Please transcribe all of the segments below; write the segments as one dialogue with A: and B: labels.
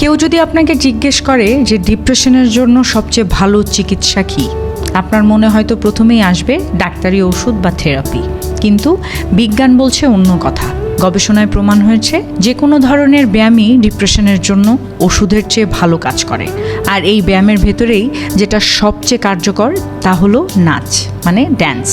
A: কেউ যদি আপনাকে জিজ্ঞেস করে যে ডিপ্রেশনের জন্য সবচেয়ে ভালো চিকিৎসা কী, আপনার মনে হয়তো প্রথমেই আসবে ডাক্তারি ওষুধ বা থেরাপি। কিন্তু বিজ্ঞান বলছে অন্য কথা। গবেষণায় প্রমাণ হয়েছে, যে কোনো ধরনের ব্যায়ামই ডিপ্রেশনের জন্য ওষুধের চেয়ে ভালো কাজ করে। আর এই ব্যায়ামের ভেতরেই যেটা সবচেয়ে কার্যকর, তা হলো নাচ মানে ড্যান্স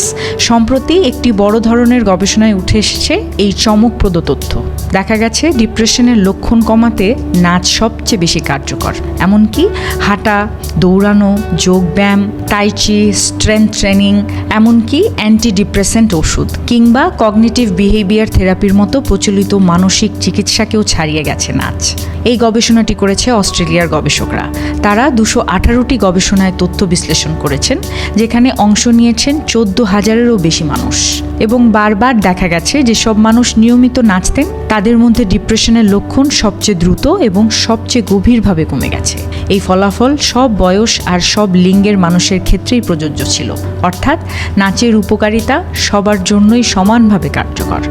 A: সম্প্রতি একটি বড় ধরনের গবেষণায় উঠে এসেছে এই চমকপ্রদ তথ্য। দেখা গেছে, ডিপ্রেশনের লক্ষণ কমাতে নাচ সবচেয়ে বেশি কার্যকর। এমনকি হাঁটা দৌড়ানো, যোগব্যায়াম টাইচি স্ট্রেংথ ট্রেনিং এমনকি অ্যান্টি ডিপ্রেসেন্ট ওষুধ কিংবা কগনিটিভ বিহেভিয়ার থেরাপির মতো প্রচলিত মানসিক চিকিৎসাকেও ছাড়িয়ে গেছে নাচ এই গবেষণাটি করেছে অস্ট্রেলিয়ার গবেষকরা। তারা দুশো আঠারোটি গবেষণায় তথ্য বিশ্লেষণ করেছেন, যেখানে অংশ নিয়েছেন চোদ্দ হাজারেরও বেশি মানুষ। এবং বারবার দেখা গেছে যে সব মানুষ নিয়মিত নাচতেন, তাদের মধ্যে ডিপ্রেশনের লক্ষণ সবচেয়ে দ্রুত এবং সবচেয়ে গভীরভাবে কমে গেছে। এই ফলাফল সব বয়স আর সব লিঙ্গের মানুষের ক্ষেত্রেই প্রযোজ্য ছিল। অর্থাৎ নাচের উপকারিতা সবার জন্যই সমানভাবে কার্যকর।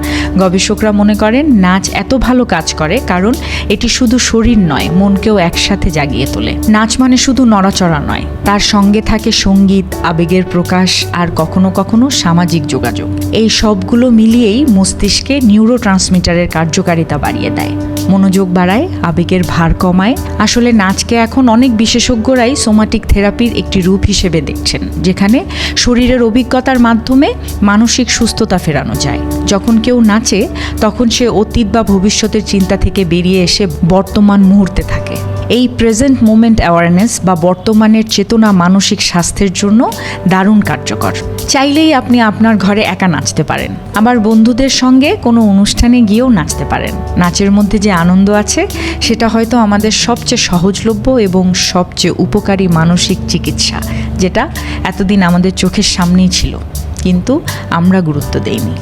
A: গবেষকরা মনে করেন, নাচ এত ভালো কাজ করে কারণ এটি শুধু শরীর নয়, মনকেও একসাথে জাগিয়ে তোলে। নাচ মানে শুধু নড়াচড়া নয়, তার সঙ্গে থাকে সংগীত, আবেগের প্রকাশ আর কখনো কখনো সামাজিক যোগাযোগ। এই সবগুলো মিলিয়েই মস্তিষ্কে নিউরো ট্রান্সমিটারের কার্যকারিতা বাড়িয়ে দেয়। মনোযোগ বাড়ায়, আবেগের ভার কমায়। আসলে নাচকে এখন অনেক বিশেষজ্ঞরাই সোমাটিক থেরাপির একটি রূপ হিসেবে দেখছেন, যেখানে শরীরের অভিজ্ঞতার মাধ্যমে মানসিক সুস্থতা ফেরানো যায়। যখন কেউ নাচে, তখন সে অতীত বা ভবিষ্যতের চিন্তা থেকে বেরিয়ে এসে বর্তমান মুহূর্তে থাকে। এই প্রেজেন্ট মোমেন্ট অ্যাওয়ারনেস বা বর্তমানের চেতনা মানসিক স্বাস্থ্যের জন্য দারুণ কার্যকর। চাইলেই আপনি আপনার ঘরে একা নাচতে পারেন। আবার বন্ধুদের সঙ্গে কোনো অনুষ্ঠানে গিয়েও নাচতে পারেন। নাচের মধ্যে যে আনন্দ আছে, সেটা হয়তো আমাদের সবচেয়ে সহজলভ্য এবং সবচেয়ে উপকারী মানসিক চিকিৎসা, যেটা এতদিন আমাদের চোখের সামনেই ছিল। কিন্তু আমরা গুরুত্ব দেইনি।